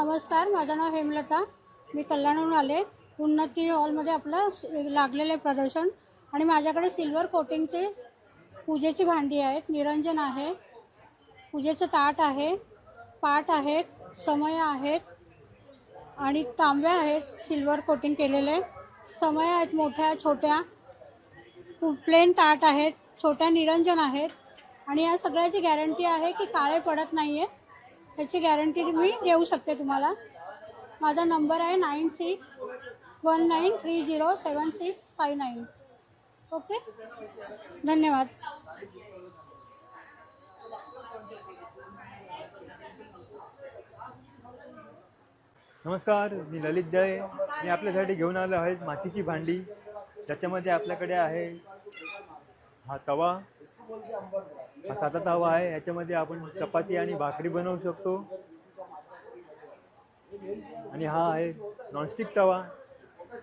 नमस्कार माझं नाव हेमलता. मी कल्याणहून आले. उन्नती हॉलमध्ये आपलं लागलेलं आहे प्रदर्शन. आणि माझ्याकडे सिल्वर कोटिंगचे पूजेची भांडी आहेत. निरंजन आहे. पूजेचं ताट आहे. पाट आहेत. समय आहेत. आणि तांब्या आहेत. सिल्वर कोटिंग केलेले. समय आहेत मोठ्या छोट्या. प्लेन ताट आहेत. छोट्या निरंजन आहेत. आणि या सगळ्याची गॅरंटी आहे की काळे पडत नाही आहे त्याची गॅरंटी मी देऊ शकते तुम्हाला. माझा नंबर आहे nine six one nine three zero seven six five nine okay धन्यवाद. नमस्कार मी ललित दळे. मी आपल्यासाठी घेऊन आलो आहे मातीची भांडी. त्याच्यामध्ये आपल्याकडे आहे हा तवा. हा साधा तवा आहे. याच्यामध्ये आपण चपाती आणि भाकरी बनवू शकतो. आणि हा आहे नॉनस्टिक तवा.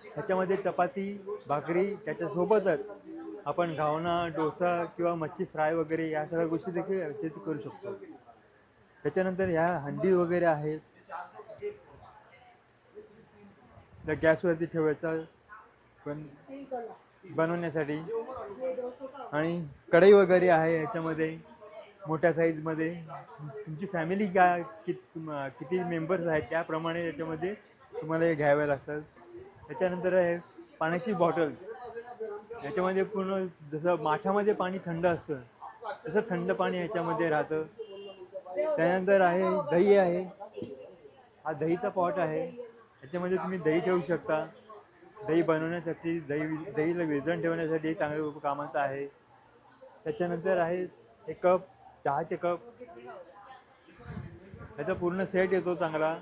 ह्याच्यामध्ये चपाती भाकरी त्याच्यासोबतच आपण घावना डोसा किंवा मच्छी फ्राय वगैरे या सगळ्या गोष्टी देखील याच्यात करू शकतो. त्याच्यानंतर ह्या हंडी वगैरे आहेत. त्या गॅसवरती ठेवायचा. पण बनवण्यासाठी. आणि कढई वगैरे आहे याच्यामध्ये मोठ्या साईजमध्ये तुमची फॅमिली का कि किती मेंबर्स आहेत त्याप्रमाणे याच्यामध्ये तुम्हाला हे घ्यावे लागतात. त्याच्यानंतर आहे पाण्याची बॉटल याच्यामध्ये पूर्ण जसं माठामध्ये पाणी थंड असतं तसं थंड पाणी याच्यामध्ये राहतं. त्यानंतर आहे दही आहे. हा दहीचा पॉट आहे. याच्यामध्ये तुम्ही दही ठेवू शकता. दही बनवण्यासाठी दही दहीला विरजण ठेवण्यासाठी चांगलं कामाचं आहे. त्याच्यानंतर आहे एक कप चहाचे कप. त्याचा पूर्ण सेट येतो चांगला.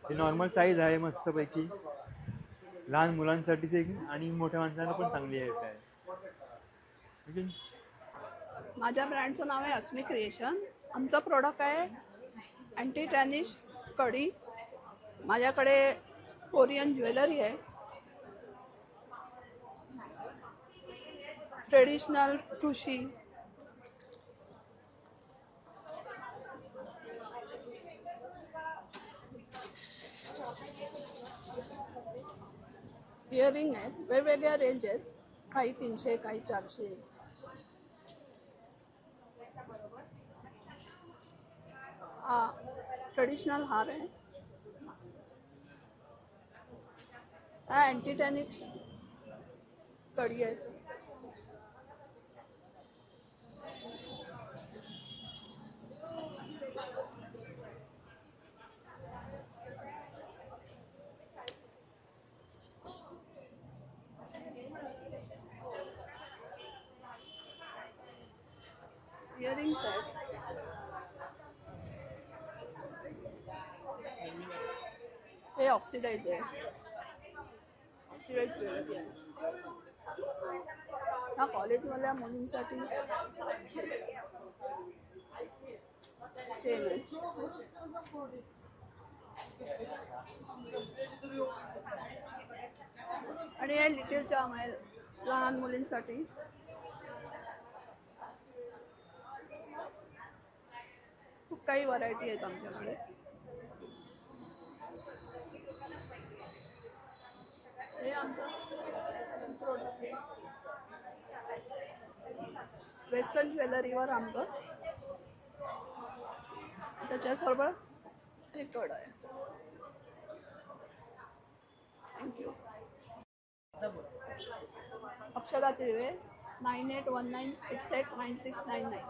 ही. नॉर्मल साईज आहे मस्तपैकी. लहान मुलांसाठी आणि मोठ्या माणसांना पण चांगली आहे काय. माझ्या ब्रँडचं नाव आहे अस्मी क्रिएशन आमचा प्रोडक्ट आहे अँटी टॅनिश कढी. माझ्याकडे कोरियन ज्वेलरी आहे. ट्रेडिशनल ठुशी इयरिंग आहेत. वेगवेगळ्या रेंज आहेत. काही तीनशे काही चारशे. हां ट्रेडिशनल हार आहे हा अँटीटॅनिक्स कडी आहे इयरिंग्स आहेत हे ऑक्सिडाईज आहे ऑक्सिडाईज ज्वेलरी आहे हा कॉलेजमधल्या मुलींसाठी चेन आहे आणि हे लिटिल चाम आहे. लहान मुलींसाठी खूप काही व्हरायटी आहेत आमच्याकडे. हे आमचं product आहे. वेस्टर्न ज्वेलरीवर आमचं त्याच्याचबरोबर हे कड आहे. Thank you Akshada Tilve nine eight one nine six eight nine six nine nine.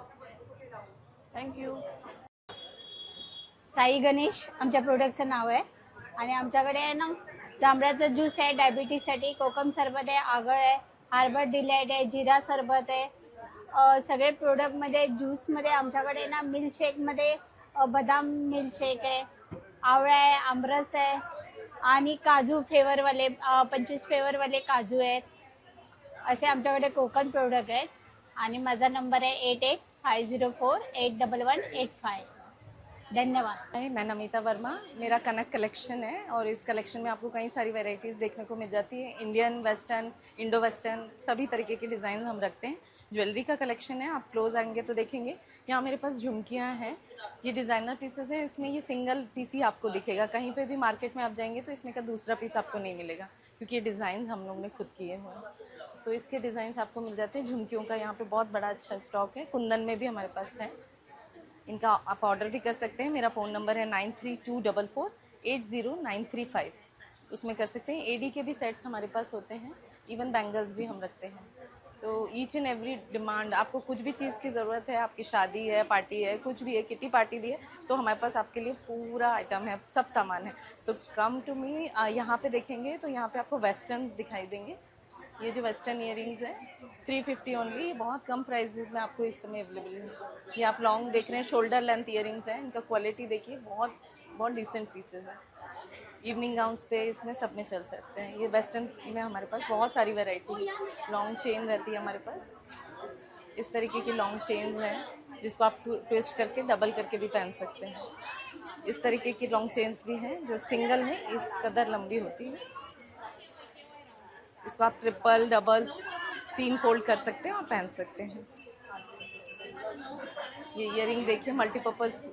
Thank you Sai Ganesh आमच्या प्रोडक्टचं नाव आहे. आणि आमच्याकडे आहे ना जांभळाचा ज्यूस आहे डायबिटीजसाठी कोकम सरबत आहे आगळ आहे हार्बर डिलाईट आहे जिरा सरबत आहे. सगळे प्रोडक्टमध्ये ज्यूसमध्ये आमच्याकडे ना मिल्कशेकमध्ये बदाम मिल्कशेक आहे आवळा आहे आमरस आहे आणि काजू फ्लेवरवाले पंचवीस फ्लेवरवाले काजू आहेत. असे आमच्याकडे कोकण प्रोडक्ट आहेत. आणि माझा नंबर आहे eight eight five zero four eight double one eight five धन्यवाद। मैं नमिता वर्मा, मेरा कनक कलेक्शन है और इस कलेक्शन में आपको कई सारी वैरायटीज़ देखने को मिल जाती है। इंडियन वेस्टर्न इंडो वेस्टर्न सभी तरीके के डिज़ाइन हम रखते हैं। ज्वेलरी का कलेक्शन है, आप क्लोज आएँगे तो देखेंगे। यहाँ मेरे पास झुमकियाँ हैं, ये डिज़ाइनर पीसेज हैं, इसमें ये सिंगल पीस ही आपको दिखेगा। कहीं पर भी मार्केट में आप जाएँगे तो इसमें का दूसरा पीस आपको नहीं मिलेगा, क्योंकि ये डिज़ाइन हम लोग ने खुद किए हुए हैं। सो इसके डिज़ाइन आपको मिल जाते हैं। झुमकियों का यहाँ पे बहुत बड़ा अच्छा स्टॉक है। कुंदन में भी हमारे पास है। इनका आप ऑर्डर भी कर सकते हैं। मेरा फ़ोन नंबर है nine three two double four eight zero nine three five उसमें कर सकते हैं। एडी के भी सेट्स हमारे पास होते हैं। इवन बैंगल्स भी हम रखते हैं। तो ईच एंड एवरी डिमांड आपको कुछ भी चीज़ की ज़रूरत है, आपकी शादी है पार्टी है, कुछ भी है किटी पार्टी भी है तो हमारे पास आपके लिए पूरा आइटम है, सब सामान है। सो कम टू मी यहाँ पे देखेंगे तो यहाँ पे आपको वेस्टर्न दिखाई देंगे। ये जो वेस्टर्न इयरिंग्स हैं थ्री फिफ्टी ओनली बहुत कम प्राइजेस में आपको इस समय अवेलेबल है। ये आप लॉन्ग देख रहे हैं शोल्डर लेंथ इयरिंग्स हैं, इनका क्वालिटी देखिए, बहुत बहुत डिसेंट पीसेज हैं। इवनिंग गाउन्स पे इसमें सब में चल सकते हैं। ये वेस्टर्न में हमारे पास बहुत सारी वेराइटी है। लॉन्ग चेन रहती है हमारे पास। इस तरीके की लॉन्ग चेन्स हैं, जिसको आप ट्विस्ट करके डबल करके भी पहन सकते हैं। इस तरीके की लॉन्ग चेन्स भी हैं, जो सिंगल में इस कदर लंबी होती है। इसको आप ट्रिपल डबल तीन फोल्ड कर सकते हैं, और पहन सकते हैं। ये इयरिंग देखिए मल्टीपर्पज़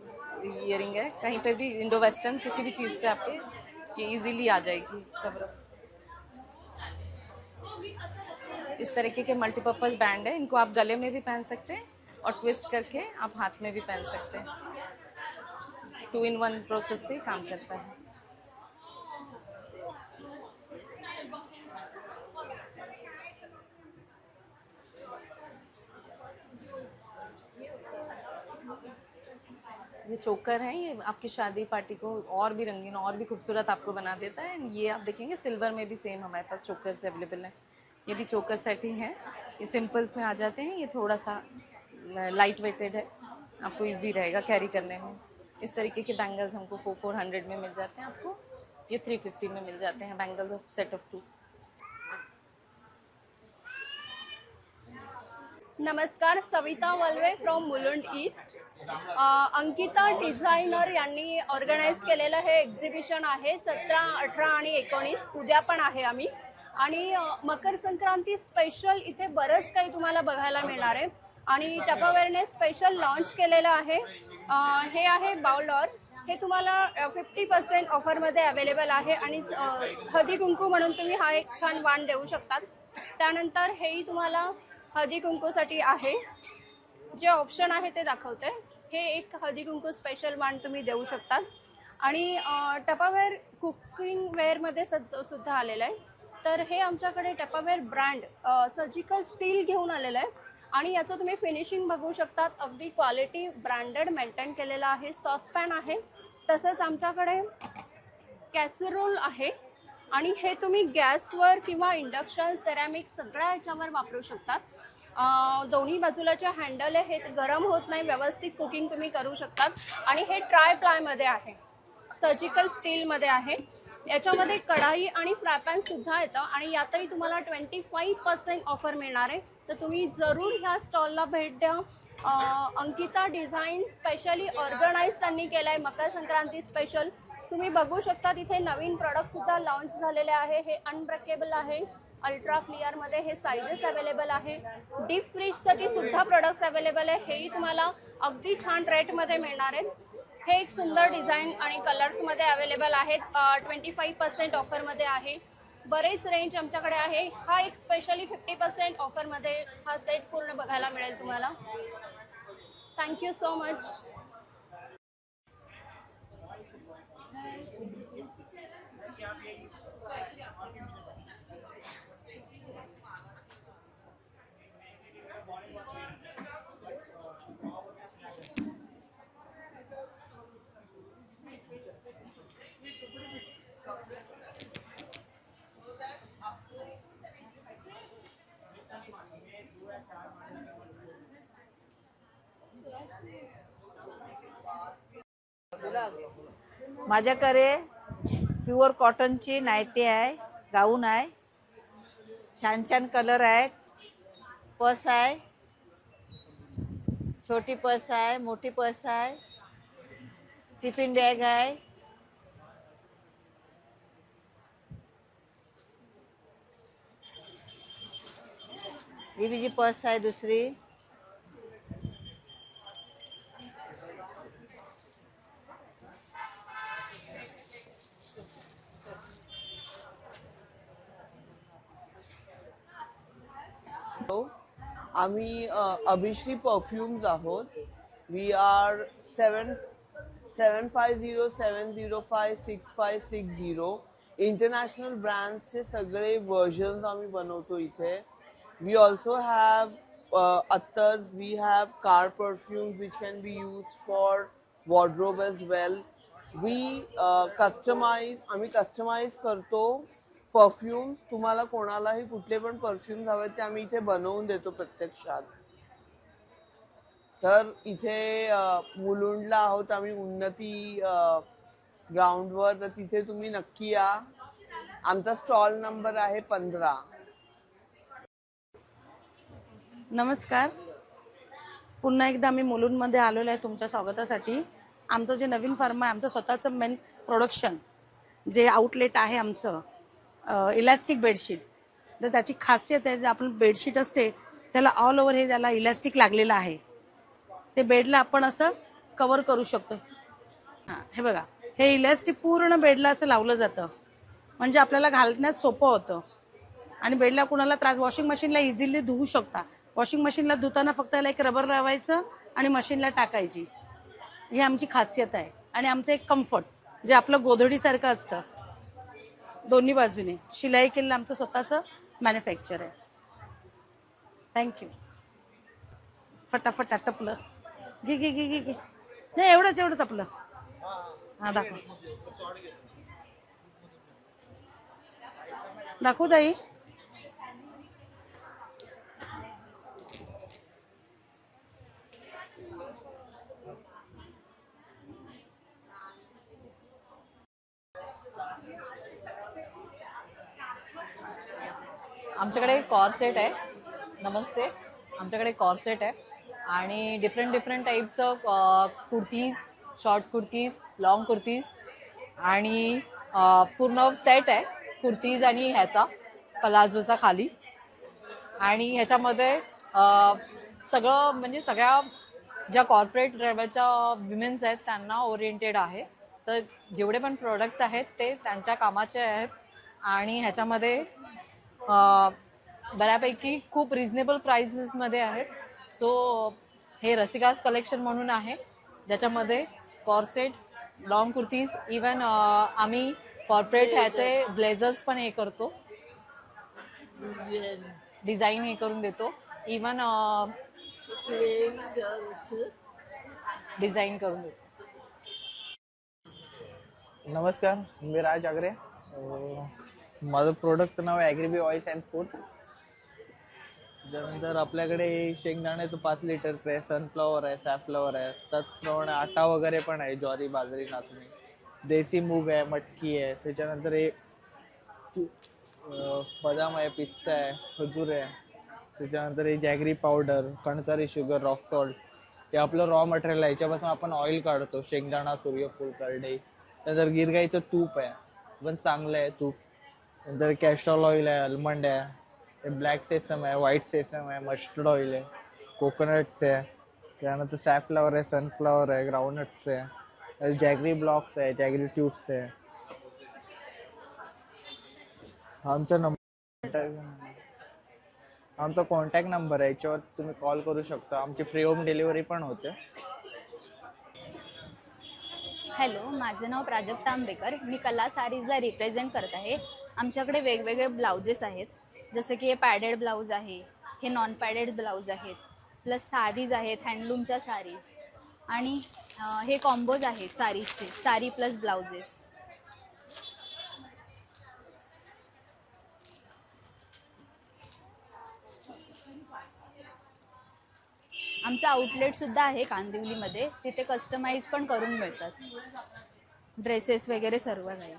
इयरिंग है। कहीं पे भी इंडो वेस्टर्न किसी भी चीज़ पे आपके, ये इजीली आ जाएगी कवर इस तरीके के मल्टीपर्पज़ बैंड है। इनको आप गले में भी पहन सकते हैं, और ट्विस्ट करके आप हाथ में भी पहन सकते हैं। टू इन वन प्रोसेस से काम करता है। ये चोकर है, ये आपकी शादी पार्टी को और भी रंगीन और भी खूबसूरत आपको बना देता है। एंड ये आप देखेंगे, सिल्वर में भी सेम हमारे पास चोकर से अवेलेबल है। ये भी चोकर सेट ही है। ये सिंपल्स में आ जाते हैं। ये थोड़ा सा लाइट वेटेड है। आपको इजी रहेगा कैरी करने में। इस तरीके के बैंगल्स हमको फोर फोर हंड्रेड में मिल जाते हैं आपको। ये थ्री फिफ्टी में मिल जाते हैं bangles of set of two नमस्कार, Savita Valve from Mulund east Ankita designer यांनी ऑर्गनाईज केलेलं हे एक्झिबिशन आहे. सतरा अठरा आणि एकोणीस. उद्या पण आहे आम्ही. आणि मकर संक्रांती स्पेशल इथे बरंच काही तुम्हाला बघायला मिळणार आहे. आणि टपावेअरने स्पेशल लॉन्च केलेलं आहे. हे आहे बावलॉर. हे तुम्हाला फिफ्टी पर्सेंट ऑफरमध्ये अवेलेबल आहे. आणि हदी कुंकू म्हणून तुम्ही हा एक छान वाण देऊ शकतात. त्यानंतर हेही तुम्हाला हदी कुंकूसाठी आहे. जे ऑप्शन आहे ते दाखवते. हे एक हळदी कुंकू स्पेशल वाण तुम्ही देऊ शकतात. आणि टपावेअर कुकिंग वेअरमध्ये सद सुद्धा आलेलं आहे. तर हे आमच्याकडे टपावेअर ब्रँड सर्जिकल स्टील घेऊन आलेलं आहे. आणि याचं तुम्ही फिनिशिंग बघू शकतात. अगदी क्वालिटी ब्रँडेड मेंटेन केलेलं आहे. सॉसपॅन आहे. तसंच आमच्याकडे कॅसरोल आहे. आणि हे तुम्ही गॅसवर किंवा इंडक्शन सेरॅमिक सगळ्या ह्याच्यावर वापरू शकतात. दोन्ही बाजूलाचे हँडल आहे हे गरम होत नाही. व्यवस्थित कुकिंग तुम्ही करू शकतात. आणि हे ट्राय प्लायमध्ये आहे. सर्जिकल स्टीलमध्ये आहे. याच्यामध्ये कढाई आणि फ्रायपॅन सुद्धा येतं. आणि यातही तुम्हाला ट्वेंटी फाईव्ह पर्सेंट ऑफर मिळणार आहे. तर तुम्ही जरूर ह्या स्टॉलला भेट द्या. अंकिता डिझाईन स्पेशली ऑर्गनाईज त्यांनी केलं आहे मकर संक्रांती स्पेशल तुम्ही बघू शकता तिथे नवीन प्रॉडक्टसुद्धा लॉन्च झालेले आहे. हे अनब्रेकेबल आहे. अल्ट्रा क्लिअरमध्ये हे सायझेस अवेलेबल आहे. डीप फ्रीजसाठी सुद्धा प्रोडक्ट्स अवेलेबल आहे. हेही तुम्हाला अगदी छान रेटमध्ये मिळणार आहेत. हे एक सुंदर डिझाईन आणि कलर्समध्ये अवेलेबल आहेत. ट्वेंटी फाईव्ह पर्सेंट ऑफरमध्ये आहे. बरेच रेंज आमच्याकडे आहे. हा एक स्पेशली फिफ्टी पर्सेंट ऑफरमध्ये हा सेट पूर्ण बघायला मिळेल तुम्हाला. थँक्यू सो मच माझ्याकडे प्युअर कॉटनची नायटी आहे गाऊन आहे छान छान कलर आहे पर्स आहे छोटी पर्स आहे मोठी पर्स आहे टिफिन बॅग आहे. ही बीजी पर्स आहे दुसरी. आम्ही अभिश्री परफ्युम्स आहोत. We are seven seven five zero seven zero five six five six zero international ब्रँड्सचे सगळे वर्जन्स आम्ही बनवतो इथे. We also have अत्तर्स. We have car perfumes which can be use for wardrobe as well we customise आम्ही customise करतो perfume तुम्हाला कोणालाही कुठले पण परफ्यूम हवे ते आम्ही इथे बनवून देतो प्रत्यक्षात. तर इथे मुलुंडला आहोत आम्ही उन्नती ग्राउंडवर तर तिथे तुम्ही नक्की या. आमचा स्टॉल नंबर आहे पंधरा. नमस्कार. पुन्हा एकदा आम्ही मुलुंडमध्ये आलेलो आहे तुमच्या स्वागतासाठी. आमचं जे नवीन फार्म आहे आमचं स्वतःचं मेन प्रोडक्शन जे आउटलेट आहे आमचं इलॅस्टिक बेडशीट तर त्याची खासियत आहे जे आपण बेडशीट असते त्याला ऑल ओव्हर हे त्याला इलॅस्टिक लागलेलं आहे ते बेडला आपण असं कवर करू शकतो. हां हे बघा हे इलॅस्टिक पूर्ण बेडला असं लावलं जातं. म्हणजे आपल्याला घालण्यात सोपं होतं. आणि बेडला कुणाला त्रास वॉशिंग मशीनला इझिली धुवू शकता. वॉशिंग मशीनला धुताना फक्त त्याला एक रबर लावायचं आणि मशीनला टाकायची. ही आमची खासियत आहे. आणि आमचं एक कम्फर्ट जे आपलं गोधडीसारखं असतं. दोन्ही बाजूने. शिलाई केलेलं आमचं स्वतःचं मॅन्युफॅक्चर आहे. थँक्यू फटाफट टपलं घे घे घे घे घे. नाही एवढंच एवढंच आपलं. हां दाखव. दाखवू ताई. आमच्याकडे कॉर्सेट आहे. नमस्ते. आमच्याकडे कॉर्सेट आहे. आणि डिफरंट डिफरंट टाईपचं कुर्तीज शॉर्ट कुर्तीज लॉंग कुर्तीज. आणि uh, पूर्ण सेट आहे. कुर्तीज आणि ह्याचा पलाझोचा खाली. आणि ह्याच्यामध्ये uh, सगळं म्हणजे सगळ्या ज्या कॉर्पोरेट लेवलच्या विमेन्स आहेत त्यांना ओरिएंटेड आहे. तर जेवढे पण प्रोडक्ट्स आहेत ते त्यांच्या कामाचे आहेत. आणि ह्याच्यामध्ये बऱ्यापैकी खूप रिझनेबल प्राइसेसमध्ये आहेत. सो हे रसिकास कलेक्शन म्हणून आहे. ज्याच्यामध्ये कॉर्सेट लॉंग कुर्तीज इवन आम्ही कॉर्पोरेट ह्याचे ब्लेझर्स पण हे करतो. डिझाईन हे करून देतो. इवन डिझाईन करून देतो. नमस्कार मी राज आगरे. माझं प्रोडक्टचं नाव आहे ॲग्रीबी ऑइल्स अँड फूड त्यानंतर आपल्याकडे शेंगदाण्याचं पाच लिटरचं आहे सनफ्लॉवर आहे सॅफफ्लॉवर आहे. त्याचप्रमाणे आटा वगैरे पण आहे ज्वारी बाजरी नाचणी. देसी मूग आहे मटकी आहे. त्याच्यानंतर हे बदाम आहे पिस्ता आहे खजूर आहे. त्याच्यानंतर हे जॅगरी पावडर कणतरी शुगर रॉक सॉल्ट हे आपलं रॉ मटेरियल आहे. याच्यापासून आपण ऑइल काढतो. शेंगदाणा सूर्यफूल करडे त्यानंतर गिरगाईचं तूप आहे. पण चांगलं आहे तूप. नंतर कॅस्ट्रॉल ऑइल आहे आल्मंड आहे ब्लॅक सेसम आहे व्हाईट सेसम आहे मस्टर्ड ऑइल आहे कोकोनटचं आहे त्यानंतर सॅफ्लावर आहे सनफ्लॉवर आहे ग्राउंडनट्स आहे जॅगरी ब्लॉक्स आहे जॅगरी ट्यूब्स आहे आमचा नंबर आमचा कॉन्टॅक्ट नंबर आहे याच्यावर तुम्ही कॉल करू शकता आमची फ्री होम डिलिव्हरी पण होते हॅलो माझं नाव प्राजक्ता आंबेकर. मी कला सारीजला रिप्रेझेंट करत आहे. आमच्याकडे वेगवेगळे ब्लाउजेस आहेत. जसं की हे पॅडेड ब्लाऊज आहे हे नॉन पॅडेड ब्लाऊज आहेत प्लस साडीज आहेत हँडलूमच्या साडीज आणि हे कॉम्बोज आहेत सारीजचे साडी प्लस ब्लाउजेस. आमचं आउटलेटसुद्धा आहे कांदिवलीमध्ये तिथे कस्टमाइज पण करून मिळतात. ड्रेसेस वगैरे सर्व काही.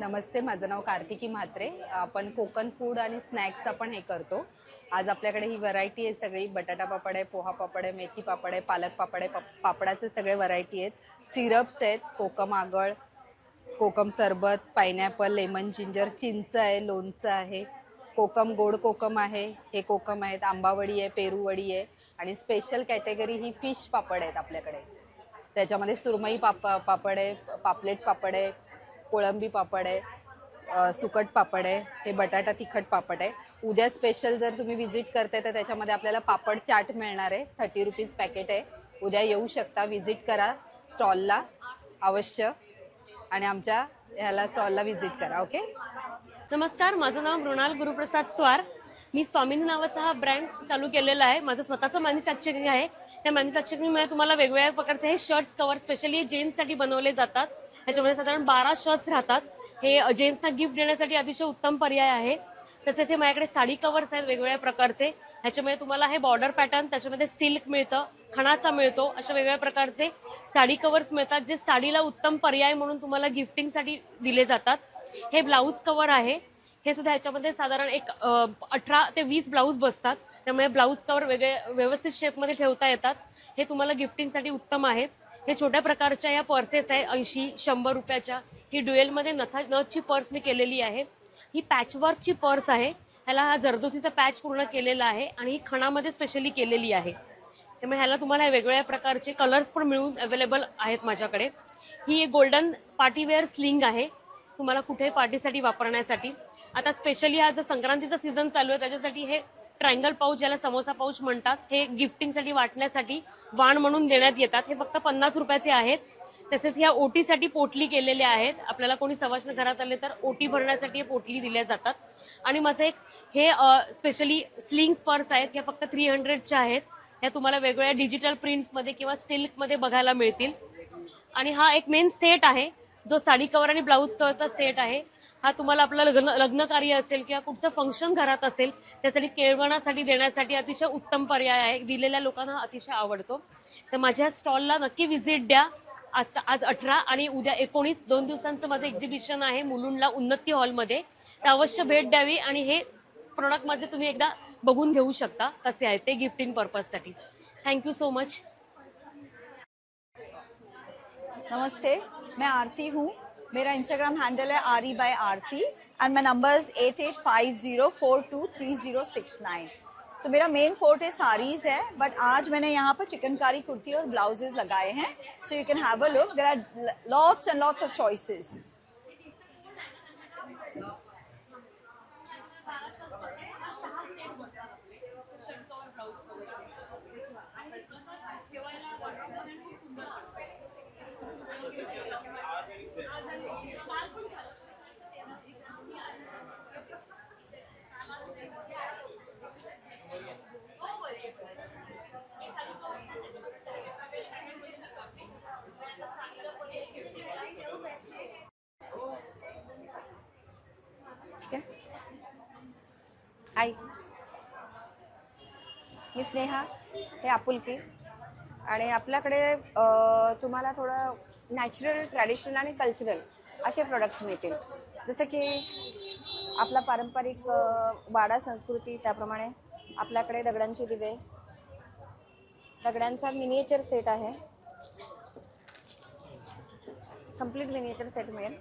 नमस्ते माझं नाव कार्तिकी म्हात्रे. आपण कोकण फूड आणि स्नॅक्स आपण हे करतो. आज आपल्याकडे ही व्हरायटी आहे सगळी. बटाटा पापड आहे पोहा पापड आहे मेथी पापड आहे पालक पापड आहे पापडाचे सगळे व्हरायटी आहेत. सिरप्स आहेत कोकम आगळ कोकम सरबत पायनॅपल लेमन जिंजर चिंच आहे लोणचं आहे. कोकम गोड कोकम आहे हे कोकम आहेत. आंबावडी आहे पेरूवडी आहे. आणि स्पेशल कॅटेगरी ही फिश पापड आहेत आपल्याकडे. त्याच्यामध्ये सुरमई पाप पापड आहे पापलेट पापड आहे कोळंबी पापड आहे सुकट पापड आहे हे बटाटा तिखट पापड आहे. उद्या स्पेशल जर तुम्ही व्हिजिट करताय तर त्याच्यामध्ये आपल्याला पापड चाट मिळणार आहे. थर्टी रुपीज पॅकेट आहे. उद्या येऊ शकता. व्हिजिट करा स्टॉलला अवश्य. आणि आमच्या ह्याला स्टॉलला व्हिजिट करा ओके नमस्कार माझं नाव मृणाल गुरुप्रसाद स्वार. मी स्वामिनी नावाचा हा ब्रँड चालू केलेला आहे. माझं स्वतःचं मॅन्युफॅक्चरिंग आहे. त्या मॅन्युफॅक्चरिंगमुळे तुम्हाला वेगवेगळ्या प्रकारचे हे शर्ट्स कवर स्पेशली जेंट्ससाठी बनवले जातात. ह्याच्यामध्ये साधारण बारा शर्ट्स राहतात. हे जेंट्सना गिफ्ट देण्यासाठी अतिशय उत्तम पर्याय आहे. तसेच हे माझ्याकडे साडी कवर्स आहेत वेगवेगळ्या प्रकारचे. ह्याच्यामध्ये तुम्हाला हे बॉर्डर पॅटर्न त्याच्यामध्ये सिल्क मिळतं खणाचा मिळतो अशा वेगवेगळ्या प्रकारचे साडी कवर्स मिळतात जे साडीला उत्तम पर्याय म्हणून तुम्हाला गिफ्टिंगसाठी दिले जातात. हे ब्लाऊज कवर आहे. हे सुद्धा ह्याच्यामध्ये साधारण एक अठरा ते वीस ब्लाऊज बसतात. त्यामुळे ब्लाऊज कवर वेगळे व्यवस्थित शेपमध्ये ठेवता येतात. हे तुम्हाला गिफ्टिंगसाठी उत्तम आहेत. हे छोट्या प्रकारच्या या पर्सेस आहे ऐंशी शंभर रुपयाच्या. ही ड्युएलमध्ये नथा नथची पर्स मी केलेली आहे. ही पॅचवर्कची पर्स आहे. ह्याला हा जरदोसीचा पॅच पूर्ण केलेला आहे आणि ही खणामध्ये स्पेशली केलेली आहे. त्यामुळे ह्याला तुम्हाला वेगवेगळ्या प्रकारचे कलर्स पण मिळून अवेलेबल आहेत माझ्याकडे. ही एक गोल्डन पार्टीवेअर स्लिंग आहे. तुम्हाला कुठेही पार्टीसाठी वापरण्यासाठी. आता स्पेशली हा जो संक्रांतीचा सीझन चालू आहे त्याच्यासाठी हे ट्रायंगल पाऊच ज्याला समोसा पाऊच म्हणतात हे गिफ्टिंगसाठी वाटण्यासाठी वाण म्हणून देण्यात येतात. हे फक्त पन्नास रुपयाचे आहेत. तसेच ह्या ओटीसाठी पोटली केलेल्या आहेत. आपल्याला कोणी सवाष्ण घरात आले तर ओटी भरण्यासाठी हे पोटली दिल्या जातात. आणि माझं एक हे स्पेशली स्लिंग्स पर्स आहेत ह्या फक्त थ्री हंड्रेडच्या आहेत. ह्या तुम्हाला वेगवेगळ्या डिजिटल प्रिंट्समध्ये किंवा सिल्कमध्ये बघायला मिळतील. आणि हा एक मेन सेट आहे. जो साडी कवर आणि ब्लाऊज कवरचा सेट आहे. हा तुम्हाला आपलं लग्न लग्न कार्य असेल किंवा कुठचं फंक्शन घरात असेल त्यासाठी केळवणासाठी देण्यासाठी अतिशय उत्तम पर्याय आहे. दिलेल्या लोकांना अतिशय आवडतो. तर माझ्या स्टॉलला नक्की व्हिजिट द्या. आज आज अठरा आणि उद्या एकोणीस. दोन दिवसांचं माझं एक्झिबिशन आहे मुलुंडला उन्नती हॉलमध्ये तर अवश्य भेट द्यावी आणि हे प्रोडक्ट माझे तुम्ही एकदा बघून घेऊ शकता कसे आहे ते गिफ्टिंग पर्पजसाठी थँक्यू सो मच नमस्ते. मैं आरती हूँ. मेरा इंस्टाग्राम हैंडल है Aari by Aarti and my number eight eight five zero four two three zero six nine so मेरा मेन फोर्ट है साड़ीज है बट आज मैंने यहाँ पर चिकनकारी कुर्ती और ब्लाउजेज लगाए हैं so you can have a look there are lots and lots of choices आई. मी स्नेहा हे आपुलकी. आणि आपल्याकडे तुम्हाला थोडं नॅचरल ट्रॅडिशनल आणि कल्चरल असे प्रोडक्ट्स मिळतील. जसं की आपला पारंपरिक वाडा संस्कृती त्याप्रमाणे आपल्याकडे दगडांचे दिवे. दगडांचा मिनिएचर सेट आहे. कंप्लीट मिनिएचर सेट मिळेल.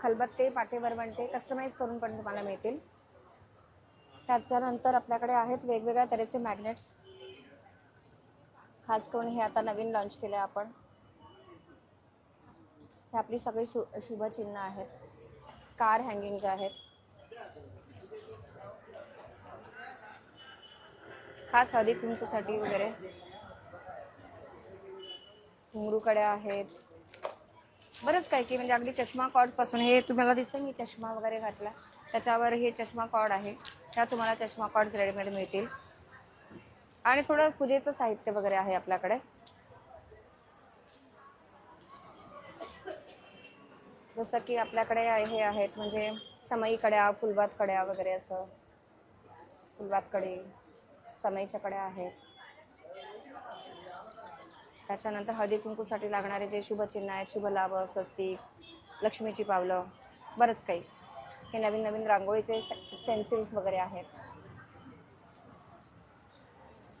खलबत्ते पाटे वरवंटे कस्टमाइज करून पण तुम्हाला मिळतील. त्याच्यानंतर आपल्याकडे आहेत वेगवेगळ्या तऱ्हेचे मॅग्नेट्स खास करून हे आता नवीन लॉन्च केले आपण. हे आपली सगळी शु शुभचिन्ह आहेत. कार हँगिंग आहेत. खास हळदी कुंकूसाठी वगैरे. घुंगरूकड्या आहेत. बरंच काय की म्हणजे अगदी चष्मा कॉर्डपासून हे तुम्हाला दिसेल मी चष्मा वगैरे घातला. त्याच्यावर हे चष्मा कॉर्ड आहे. ह्या तुम्हाला चष्मा कॉर्ड्स रेडीमेड मिळतील. आणि थोडं पूजेचं साहित्य वगैरे आहे आपल्याकडे. जसं की आपल्याकडे हे आहेत म्हणजे समई कड्या फुलबात कड्या वगैरे असं. फुलबात कडी समईच्या कड्या आहेत. त्याच्यानंतर हळदी कुंकूसाठी लागणारे जे शुभचिन्ह आहेत शुभ लाभ स्वस्तिक लक्ष्मीची पावलं बरंच काही. हे नवीन नवीन रांगोळीचे स्टेन्सिल्स वगैरे आहेत.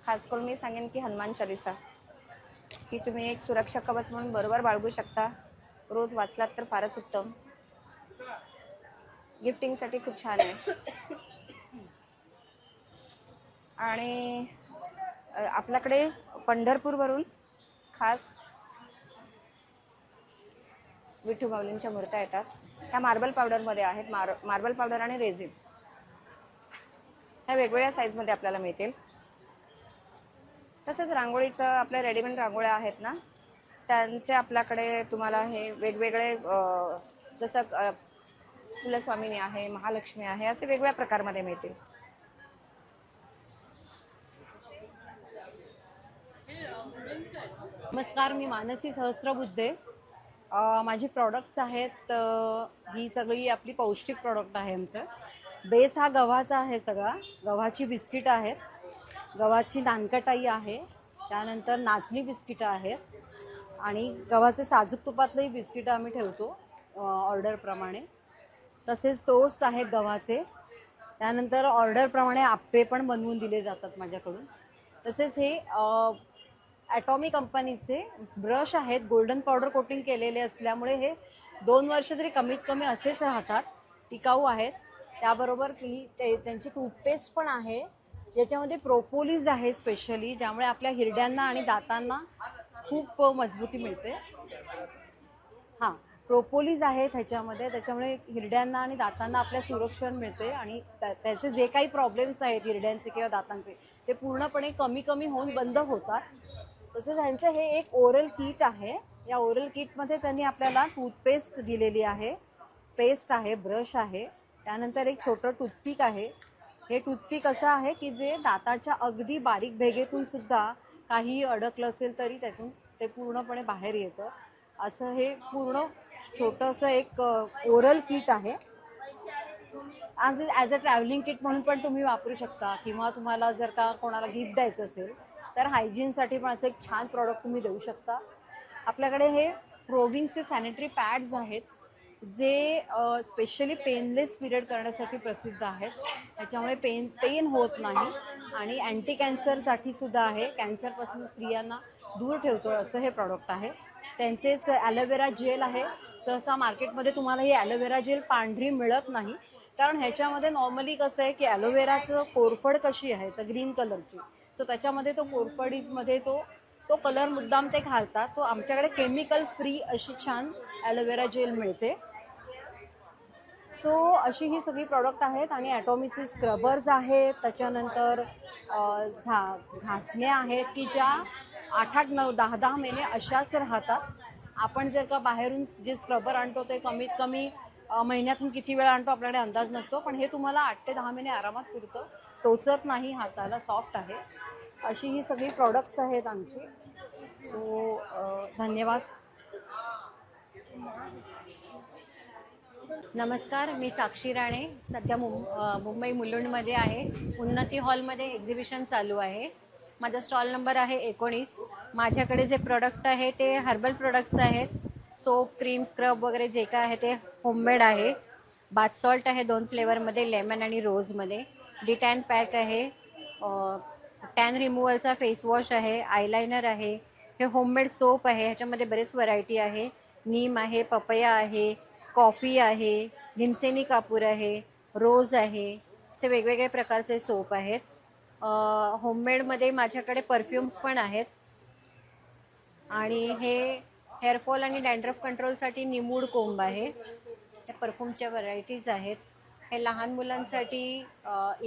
खास करून मी सांगेन की हनुमान चालिसा. की तुम्ही एक सुरक्षा कवच म्हणून बरोबर बाळगू शकता. रोज वाचलात तर फारच उत्तम. गिफ्टिंगसाठी खूप छान आहे. आणि आपल्याकडे पंढरपूरवरून खास विठू माऊलींच्या मूर्त्या येतात. ह्या मार्बल पावडरमध्ये आहेत मार मार्बल पावडर आणि रेझिन ह्या वेगवेगळ्या साईजमध्ये आपल्याला मिळतील. तसंच रांगोळीचं आपल्या रेडीमेड रांगोळ्या आहेत ना त्यांचे आपल्याकडे तुम्हाला हे वेगवेगळे जसं अ, कुलस्वामिनी आहे महालक्ष्मी आहे असे वेगवेगळ्या प्रकारमध्ये मिळतील. नमस्कार मी मानसी सहस्त्रबुद्धे माझी प्रॉडक्ट्स आहेत ही सगळी आपली पौष्टिक प्रॉडक्ट आहे आमचं. बेस हा गव्हाचा आहे सगळा. गव्हाची बिस्किट आहेत. गव्हाची नानकटाई आहे. त्यानंतर नाचणी बिस्किटं आहेत. आणि गव्हाचे साजूक तुपातलंही बिस्किटं आम्ही ठेवतो ऑर्डरप्रमाणे तसेच टोस्ट आहेत गव्हाचे. त्यानंतर ऑर्डरप्रमाणे आप्पे पण बनवून दिले जातात माझ्याकडून. तसेच हे ॲटॉमी कंपनीचे ब्रश आहेत गोल्डन पावडर कोटिंग केलेले असल्यामुळे हे दोन वर्ष तरी कमीत कमी असेच राहतात टिकाऊ आहेत. त्याबरोबर ती ते त्यांची टूथपेस्ट पण आहे ज्याच्यामध्ये प्रोपोलिस आहे स्पेशली ज्यामुळे आपल्या हिरड्यांना आणि दातांना खूप मजबूती मिळते. हां प्रोपोलिस आहे त्याच्यामध्ये त्याच्यामुळे हिरड्यांना आणि दातांना आपल्या सुरक्षण मिळते आणि त्या- त्याचे जे काही प्रॉब्लेम्स आहेत हिरड्यांचे किंवा दातांचे ते पूर्णपणे कमी कमी होऊन बंद होतात. तसंच ह्यांचं हे एक ओरल किट आहे. या ओरल किटमध्ये त्यांनी आपल्याला टूथपेस्ट दिलेली आहे. पेस्ट आहे ब्रश आहे. त्यानंतर एक छोटं टूथपिक आहे. हे टूथपिक असं आहे की जे दाताच्या अगदी बारीक भेगेतून सुद्धा काही अडकलं असेल तरी त्यातून ते पूर्णपणे बाहेर येतं. असं हे पूर्ण छोटंसं एक ओरल किट आहे. आज ॲज अ ट्रॅव्हलिंग किट म्हणून पण तुम्ही वापरू शकता किंवा तुम्हाला जर का कोणाला गिफ्ट द्यायचं असेल तर हायजीनसाठी पण असं एक छान प्रॉडक्ट तुम्ही देऊ शकता. आपल्याकडे हे प्रोविंगचे सॅनिटरी पॅड्स आहेत जे स्पेशली पेनलेस पिरियड करण्यासाठी प्रसिद्ध आहेत. त्याच्यामुळे पेन पेन होत नाही आणि अँटी कॅन्सरसाठी सुद्धा आहे. कॅन्सरपासून स्त्रियांना दूर ठेवतो असं हे प्रॉडक्ट आहे. त्यांचेच ॲलोवेरा जेल आहे. सहसा मार्केटमध्ये तुम्हाला ही ॲलोवेरा जेल पांढरी मिळत नाही. कारण ह्याच्यामध्ये नॉर्मली कसं आहे की ॲलोवेराचं कोरफड कशी आहे तर ग्रीन कलरची सो त्याच्यामध्ये तो कोरफडीमध्ये तो तो कलर मुद्दाम ते घालतात. तो आमच्याकडे केमिकल फ्री अशी छान ॲलोवेरा जेल मिळते. सो अशी ही सगळी प्रॉडक्ट आहेत आणि ॲटॉमिकचे स्क्रबर्स आहेत. त्याच्यानंतर झा घासण्या आहेत की ज्या आठ आठ नऊ दहा दहा महिने अशाच राहतात. आपण जर का बाहेरून जे स्क्रबर आणतो ते कमीत कमी महिन्यातून किती वेळा आणतो आपल्याकडे अंदाज नसतो. पण हे तुम्हाला आठ ते दहा महिने आरामात पुरतं. टोचत नाही हाताला सॉफ्ट आहे. अशी ही सगळी प्रॉडक्ट्स आहेत आमची. सो धन्यवाद. नमस्कार मी साक्षी राणे. सध्या मुं मुंबई मुलुंडमध्ये आहे. उन्नती हॉलमध्ये एक्झिबिशन चालू आहे. माझा स्टॉल नंबर आहे एकोणीस. माझ्याकडे जे प्रोडक्ट आहे ते हर्बल प्रोडक्ट्स आहेत. सोप क्रीम स्क्रब वगैरे जे काय आहे ते होममेड आहे. बाथ सॉल्ट आहे दोन फ्लेवरमध्ये लेमन आणि रोजमध्ये डिटॅन पॅक आहे. टॅन रिमूवलचा फेस वॉश आहे आयलायनर आहे हे होममेड सोप आहे ह्याच्यामध्ये बरेच व्हरायटी आहे. नीम आहे पपया आहे कॉफी आहे भीमसेनी कापूर आहे रोज आहे असे वेगवेगळे प्रकारचे सोप आहेत. होममेडमध्ये माझ्याकडे परफ्युम्स पण आहेत. आणि हे हेअरफॉल आणि डँड्रफ कंट्रोलसाठी निमूड कोंब आहे. त्या परफ्यूमच्या व्हरायटीज आहेत. हे लहान मुलांसाठी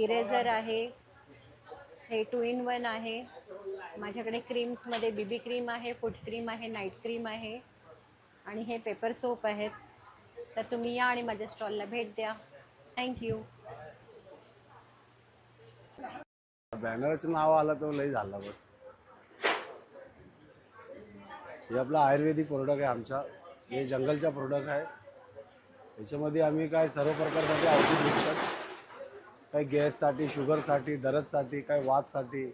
इरेझर आहे. हे टू इन वन आहे. माझ्याकडे क्रीम्समध्ये बीबी क्रीम आहे फूट क्रीम आहे नाईट क्रीम आहे. आणि हे पेपर सोप आहेत. तर तुम्ही या आणि माझ्या स्टॉलला भेट द्या. थँक्यू बॅनरचं नाव आलं तर लई झालं बस. हे आपलं आयुर्वेदिक प्रोडक्ट आहे आमच्या हे जंगलचा प्रोडक्ट आहे. याच्यामध्ये आम्ही काय सर्व प्रकारसाठी औषध विकतात काही गॅससाठी शुगरसाठी दरजसाठी काही वातसाठी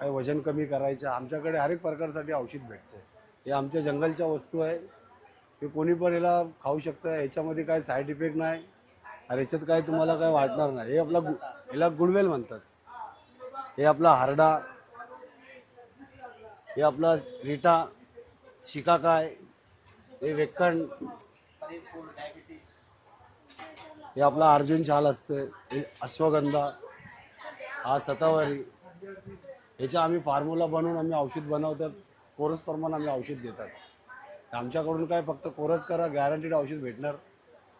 काही वजन कमी करायचं आमच्याकडे हर एक प्रकारसाठी औषध भेटते. हे आमच्या जंगलच्या वस्तू आहे. हे कोणी पण याला खाऊ शकतं. याच्यामध्ये काय साईड इफेक्ट नाही. आणि याच्यात काय तुम्हाला काय वाटणार नाही. हे आपला गु- याला गुडवेल म्हणतात. हे आपला हारडा. हे आपला रिटा शिकाकाय. हे वेक्कण हे आपला अर्जुन छाल असतं हे अश्वगंधा हा सतावरी. ह्याच्या आम्ही फार्मुला बनवून आम्ही औषध बनवतात कोरस प्रमाण आम्ही औषध देतात. आमच्याकडून काय फक्त कोरस करा गॅरंटीड औषध भेटणार.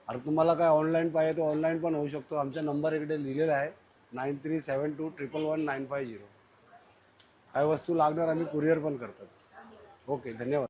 अरे तुम्हाला काय ऑनलाईन पाहिजे तर ऑनलाईन पण होऊ शकतो. आमचा नंबर इकडे लिहिलेला आहे nine three seven two triple one nine five zero काय वस्तू लागणार आम्ही कुरिअर पण करतात. ओके धन्यवाद.